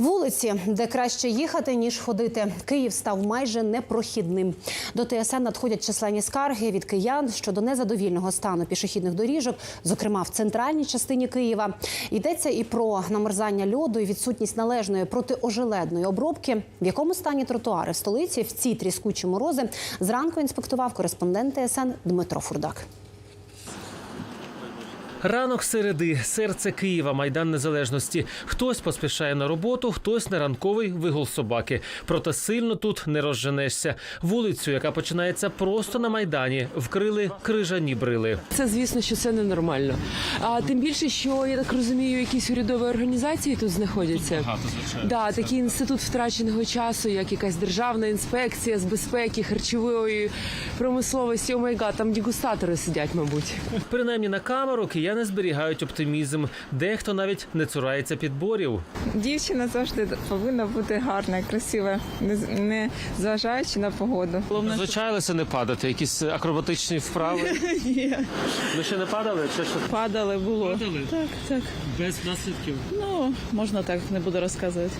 Вулиці, де краще їхати ніж ходити. Київ став майже непрохідним. До ТСН надходять численні скарги від киян щодо незадовільного стану пішохідних доріжок, зокрема в центральній частині Києва. Йдеться і про намерзання льоду і відсутність належної протиожеледної обробки. В якому стані тротуари в столиці в ці тріскучі морози зранку інспектував кореспондент ТСН Дмитро Фурдак. Ранок середи, серце Києва, майдан незалежності. Хтось поспішає на роботу, хтось на ранковий вигул собаки. Проте сильно тут не розженешся. Вулицю, яка починається просто на майдані, вкрили крижані брили. Це звісно, що це ненормально. А тим більше, що я так розумію, якісь урядові організації тут знаходяться. да, такий інститут втраченого часу, як якась державна інспекція з безпеки, харчової промисловості. О май гад, там дегустатори сидять, мабуть. Принаймні на камеру кияни зберігають оптимізм. Дехто навіть не цурається підборів. Дівчина завжди повинна бути гарна, красива, не, не зважаючи на погоду. Звичайлися не падати, якісь акробатичні вправи. Ні, Ви ще не падали? Чи що падали було. Так, так. без наслідків? Ну, можна так, не буду розказувати.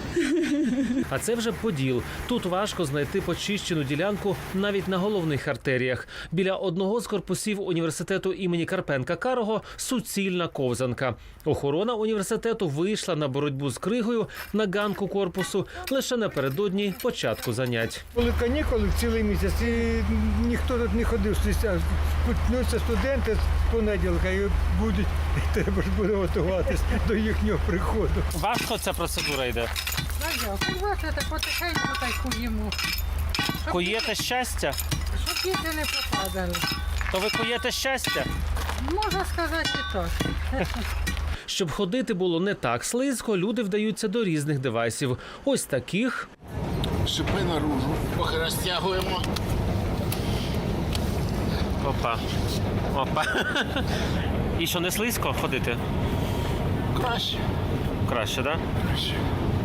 А це вже поділ. Тут важко знайти почищену ділянку навіть на головних артеріях. Біля одного з корпусів університету імені Карпенка Карого суцільна ковзанка. Охорона університету вийшла на боротьбу з кригою на ганку корпусу лише напередодні початку занять. Були канікули цілий місяць, і ніхто тут не ходив. Почнуться студенти з понеділка і будуть, і треба ж буде готуватись до їхнього приходу. Важко ця процедура йде. Бачите, потихеньку та й куємо, Куєте щастя? щоб діти не попадали. То ви куєте щастя? Можна сказати і так. Щоб ходити було не так слизько, люди вдаються до різних девайсів. Ось таких Шипи наружу, поки розтягуємо. Опа. Опа. І що не слизько ходити? Краще. Краще, так? Краще.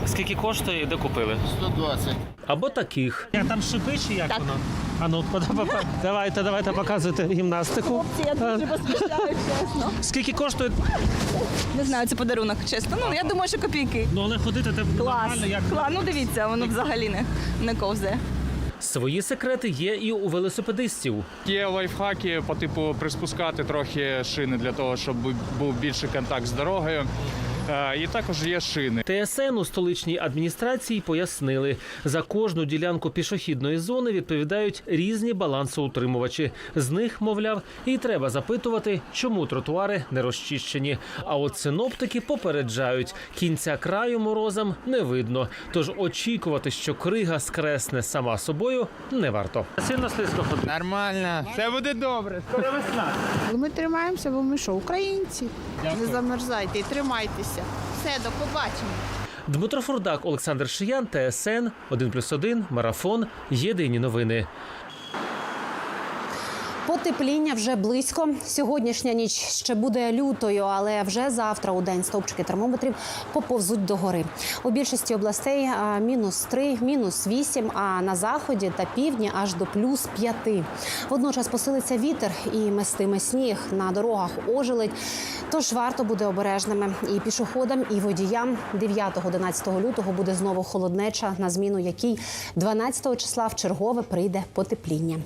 Скільки коштує і де купили? 120. Або таких. Я там шипи чи як воно? А ну, пода- пода- давайте, давайте показуйте гімнастику. Хлопці, Я дуже поспішаю, чесно. Скільки коштує? Не знаю, це подарунок, чесно. Ну, я думаю, що копійки. Ну, але ходити це Клас. нормально, як Клас. Ну дивіться, воно взагалі не, не ковзає. свої секрети є і у велосипедистів. Є лайфхаки по типу приспускати трохи шини для того, щоб був більший контакт з дорогою. Е, І також є шини. ТСН у столичній адміністрації пояснили, за кожну ділянку пішохідної зони відповідають різні балансоутримувачі. З них, мовляв, і треба запитувати, чому тротуари не розчищені. А от синоптики попереджають, кінця краю морозам не видно. Тож очікувати, що крига скресне сама собою, не варто. Сильно слизько ходити. Нормально, все буде добре. Ми тримаємося, бо ми що, українці. Не замерзайте і тримайтеся. Все, до побачення. Дмитро Фурдак, Олександр Шиян, ТСН 1+,1, Марафон. Єдині новини. Потепління вже близько. Сьогоднішня ніч ще буде лютою, але вже завтра у день стовпчики термометрів поповзуть до гори. У більшості областей мінус 3, мінус 8, а на заході та півдні аж до плюс 5. Водночас посилиться вітер і местиме сніг. На дорогах ожеледь. Тож варто буде обережними і пішоходам, і водіям. 9-11 лютого буде знову холоднеча, на зміну якій 12 числа в чергове прийде потепління.